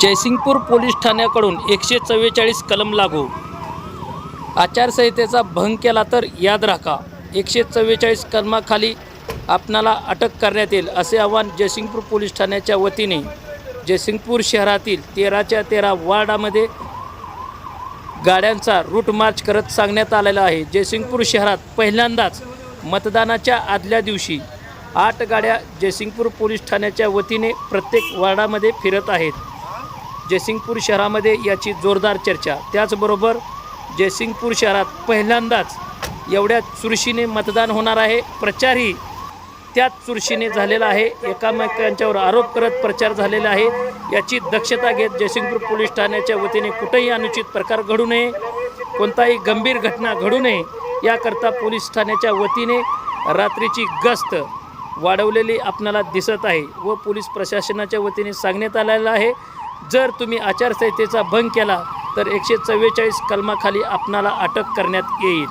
Jaysingpur police ठाण्याकडून एकशे चव्वेचाळीस कलम लागू. आचारसंहितेचा भंग केला तर याद राखा एकशे चव्वेचाळीस कलमाखाली आपणाला अटक करण्यात येईल असे आवाहन जयसिंगपूर पोलीस ठाण्याच्या वतीने जयसिंगपूर शहरातील तेराच्या तेरा वार्डामध्ये गाड्यांचा रूट मार्च करत सांगण्यात आलेला आहे. जयसिंगपूर शहरात पहिल्यांदाच मतदानाच्या आदल्या दिवशी आठ गाड्या जयसिंगपूर पोलीस ठाण्याच्या वतीने प्रत्येक वार्डामध्ये फिरत आहेत. जयसिंगपूर शहरामध्ये याची जोरदार चर्चा. त्याचबरोबर जयसिंगपूर शहरात पहिल्यांदाच एवढ्या चुरशीने मतदान होणार आहे. प्रचारही त्याच चुरशीने झालेला आहे. एकामेकांच्यावर आरोप करत प्रचार झालेला आहे. याची दक्षता घेत जयसिंगपूर पोलीस ठाण्याच्या वतीने कुठेही अनुचित प्रकार घडू नये कोणताही गंभीर घटना घडू नये याकरता पोलीस ठाण्याच्या वतीने रात्रीची गस्त वाढवलेली आपणाला दिसत आहे व पोलीस प्रशासनाच्या वतीने सांगण्यात आलेलं आहे. जर तुम्ही आचारसंहितेचा भंग केला तर एकशे चव्वेचाळीस कलमाखाली आपणाला अटक करण्यात येईल.